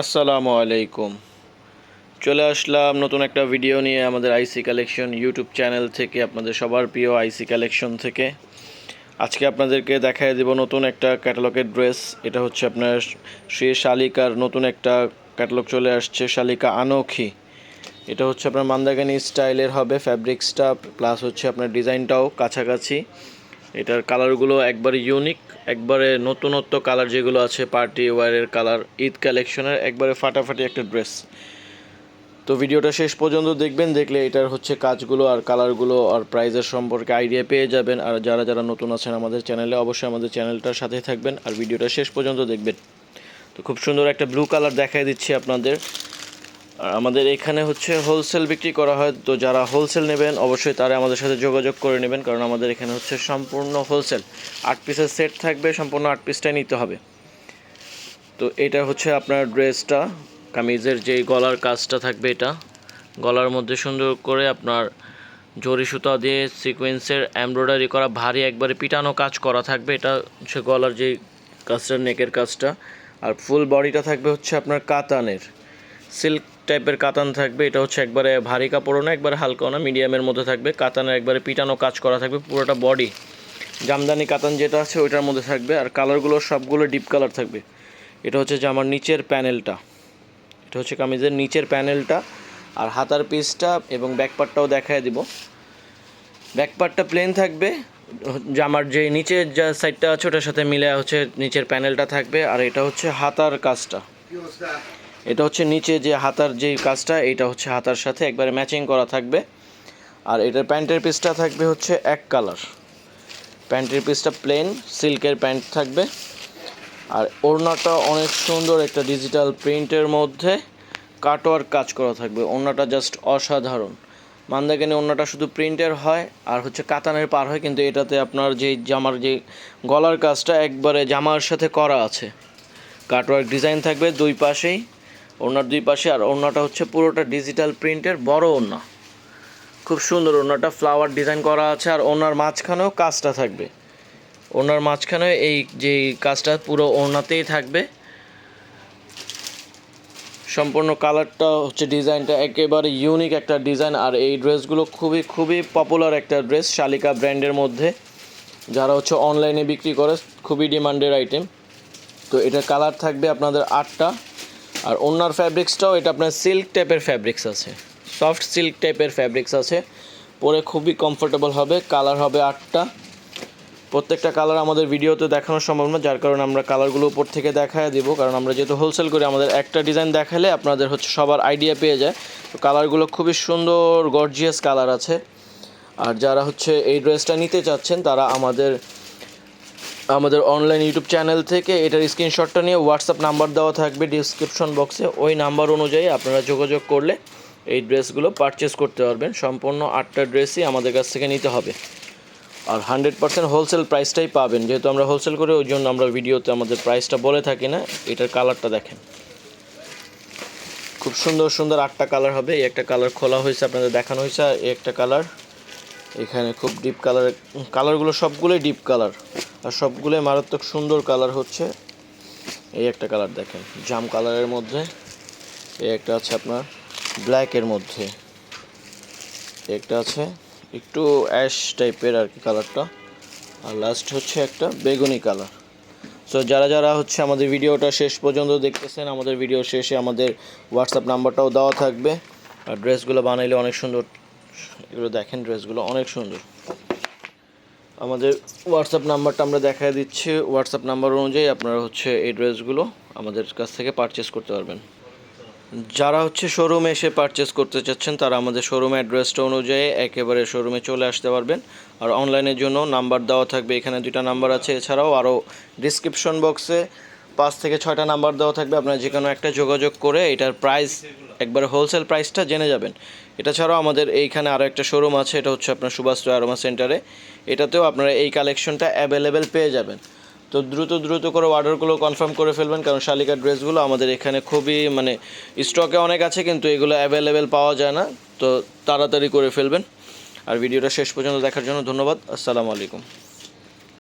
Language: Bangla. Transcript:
আসসালামু আলাইকুম। চলে আসলাম নতুন একটা ভিডিও নিয়ে আমাদের আইসি কালেকশন ইউটিউব চ্যানেল থেকে, আপনাদের সবার প্রিয় আইসি কালেকশন থেকে। আজকে আপনাদেরকে দেখায় দেব নতুন একটা ক্যাটালগের ড্রেস এটা হচ্ছে আপনার শ্রী শালিকার নতুন একটা ক্যাটালগ চলে আসছে, শালিকা আনোখি। এটা হচ্ছে আপনার মান্দাগানি স্টাইলের হবে ফ্যাব্রিক ফ্যাব্রিক্সটা প্লাস হচ্ছে আপনার ডিজাইনটাও কাছাকাছি। এটার কালারগুলো একবারে ইউনিক একবারে নতুনত্ব কালার যেগুলো আছে পার্টি ওয়ারের কালার, ঈদ কালেকশনের একবারে ফাটাফাটি একটা ড্রেস তো ভিডিওটা শেষ পর্যন্ত দেখবেন, দেখলে এটার হচ্ছে কাজগুলো আর কালারগুলো আর প্রাইজের সম্পর্কে আইডিয়া পেয়ে যাবেন। আর যারা যারা নতুন আছেন আমাদের চ্যানেলে অবশ্যই আমাদের চ্যানেলটার সাথে থাকবেন আর ভিডিওটা শেষ পর্যন্ত দেখবেন। তো খুব সুন্দর একটা ব্লু কালার দেখাই দিচ্ছি আপনাদের। আমাদের এখানে হচ্ছে হোলসেল বিক্রি করা হয়। তো যারা হোলসেল নেবেন, অবশ্যই তারা আমাদের সাথে যোগাযোগ করে নেবেন, কারণ আমাদের এখানে হচ্ছে সম্পূর্ণ হোলসেল আট পিসের সেট থাকবে, সম্পূর্ণ আট পিসটাই নিতে হবে। তো এটা হচ্ছে আপনার ড্রেসটা, কামিজের যে গলার কাজটা থাকবে এটা। গলার মধ্যে সুন্দর করে আপনার জরি সুতা দিয়ে সিকোয়েন্সের এমব্রয়ডারি করা, ভারী একবারে পিটানো কাজ করা থাকবে। এটা হচ্ছে গলার যে কাজটা নেকের কাজটা। আর ফুল বডিটা থাকবে হচ্ছে আপনার কাতানের। সিল্ক টাইপের কাতান থাকবে, এটা হচ্ছে একবারে ভারী কাপড়ও না, একবারে হালকাও না, মিডিয়ামের মধ্যে থাকবে। কাতানের একবারে পিটানো কাজ করা থাকবে, পুরোটা বডি। জামদানি কাতান যেটা আছে, ওইটার মধ্যে থাকবে। আর কালারগুলো সবগুলো ডিপ কালার থাকবে। এটা হচ্ছে জামার নিচের প্যানেলটা। এটা হচ্ছে কামিজের নিচের প্যানেলটা। আর হাতার পিসটা এবং ব্যাকপার্টটাও দেখায় দিব। ব্যাকপার্টটা প্লেন থাকবে। জামার যে নিচের যা সাইডটা আছে, ওটার সাথে মিলে হচ্ছে নিচের প্যানেলটা থাকবে। আর এটা হচ্ছে হাতার কাজটা। এটা হচ্ছে নিচে যে হাতার যে কাজটা, এটা হচ্ছে হাতার সাথে একবারে ম্যাচিং করা থাকবে। আর এটার প্যান্টের পিসটা থাকবে হচ্ছে এক কালার। প্যান্টের পিসটা প্লেন, সিল্কের প্যান্ট থাকবে। আর ওড়নাটা অনেক সুন্দর একটা ডিজিটাল প্রিন্টের মধ্যে কাটোয়ার কাজ করা থাকবে। ওড়নাটা জাস্ট অসাধারণ। মান্দাকেনে ওড়নাটা শুধু প্রিন্টের হয় আর হচ্ছে কাতানের পার হয়, কিন্তু এটাতে আপনার যে জামার যে গলার কাজটা একবারে জামার সাথে করা আছে। কাটওয়ার্ক ডিজাইন থাকবে দুই পাশেই। ওড়নার দুই পাশে, আর ওড়নাটা হচ্ছে পুরোটা ডিজিটাল প্রিন্টের বড় ওড়না। খুব সুন্দর ওড়নাটা ফ্লাওয়ার ডিজাইন করা আছে, আর ওনার মাঝখানেও কাজটা থাকবে। ওনার মাঝখানে এই যে কাজটা পুরো ওড়নাতেই থাকবে। সম্পূর্ণ কালারটা হচ্ছে ডিজাইনটা একেবারে ইউনিক একটা ডিজাইন আর এই ড্রেসগুলো খুবই খুবই পপুলার একটা ড্রেস শালিকা ব্র্যান্ডের মধ্যে। যারা হচ্ছে অনলাইনে বিক্রি করে, খুবই ডিমান্ডের আইটেম তো এটার কালার থাকবে আপনাদের আটটা। আর ওনার ফ্যাব্রিক্সটাও এটা আপনার সিল্ক টাইপের ফ্যাব্রিক্স আছে। সফট সিল্ক টাইপের ফ্যাব্রিক্স আছে। পরে খুবই কমফোর্টেবল হবে কালার হবে আটটা। প্রত্যেকটা কালার আমাদের ভিডিওতে দেখানো সম্ভব না, যার কারণে আমরা কালারগুলো উপর থেকে দেখায় দিব। কারণ আমরা যেহেতু হোলসেল করি, আমাদের একটা ডিজাইন দেখালে আপনাদের হচ্ছে সবার আইডিয়া পেয়ে যায়। তো কালারগুলো খুবই সুন্দর গর্জিয়াস কালার আছে। আর যারা হচ্ছে এই ড্রেসটা নিতে চাচ্ছেন, তারা আমাদের আমাদের অনলাইন ইউটিউব চ্যানেল থেকে এটার স্ক্রিনশটটা নিয়ে হোয়াটসঅ্যাপ নাম্বার দেওয়া থাকবে ডিসক্রিপশন বক্সে ওই নাম্বার অনুযায়ী আপনারা যোগাযোগ করলে এই ড্রেসগুলো পারচেস করতে পারবেন। সম্পূর্ণ আটটা ড্রেসই আমাদের কাছ থেকে নিতে হবে। আর হান্ড্রেড পার্সেন্ট হোলসেল প্রাইসটাই পাবেন। যেহেতু আমরা হোলসেল করে, ওই জন্য আমরা ভিডিওতে আমাদের প্রাইসটা বলে থাকি না। এটার কালারটা দেখেন। খুব সুন্দর সুন্দর আটটা কালার হবে। এই একটা কালার খোলা হয়েছে, আপনাদের দেখানো হয়েছে। আর এই একটা কালার এখানে খুব ডিপ কালার কালারগুলো সবগুলোই ডিপ কালার আর সবগুলোই মারাত্মক সুন্দর কালার হচ্ছে। এই একটা কালার দেখেন, জাম কালারের মধ্যে। এই একটা আছে আপনার ব্ল্যাকের মধ্যে। একটা আছে একটু অ্যাশ টাইপের আর কি কালারটা আর লাস্ট হচ্ছে একটা বেগুনি কালার সো যারা যারা হচ্ছে আমাদের ভিডিওটা শেষ পর্যন্ত দেখতেছেন, আমাদের ভিডিও শেষে আমাদের হোয়াটসঅ্যাপ নাম্বারটাও দেওয়া থাকবে। আর ড্রেসগুলো বানাইলে অনেক সুন্দর এগুলো দেখেন, ড্রেসগুলো অনেক সুন্দর। আমাদের হোয়াটসঅ্যাপ নাম্বারটা আমরা দেখায় দিচ্ছি। হোয়াটসঅ্যাপ নাম্বার অনুযায়ী আপনারা হচ্ছে এই ড্রেসগুলো আমাদের কাছ থেকে পারচেস করতে পারবেন। যারা হচ্ছে শোরুমে এসে পারচেস করতে চাচ্ছেন, তারা আমাদের শোরুম অ্যাড্রেসটা অনুযায়ী একেবারে শোরুমে চলে আসতে পারবেন। আর অনলাইনের জন্য নাম্বার দেওয়া থাকবে, এখানে দুইটা নাম্বার আছে। এছাড়াও আরও ডিসক্রিপশন বক্সে পাঁচ থেকে ছয়টা নাম্বার দেওয়া থাকবে। আপনারা যে কোনো একটা যোগাযোগ করে এটার প্রাইস একবার হোলসেল প্রাইসটা জেনে যাবেন। এটা ছাড়াও আমাদের এইখানে আরও একটা শোরুম আছে, এটা হচ্ছে আপনার সুভাষ আরোমা সেন্টারে এটাতেও আপনারা এই কালেকশনটা অ্যাভেলেবেল পেয়ে যাবেন। তো দ্রুত দ্রুত করে অর্ডারগুলো কনফার্ম করে ফেলবেন, কারণ শালিকার ড্রেসগুলো আমাদের এখানে খুবই মানে স্টকে অনেক আছে, কিন্তু এগুলো অ্যাভেলেবেল পাওয়া যায় না। তো তাড়াতাড়ি করে ফেলবেন। আর ভিডিওটা শেষ পর্যন্ত দেখার জন্য ধন্যবাদ। আসসালামু আলাইকুম।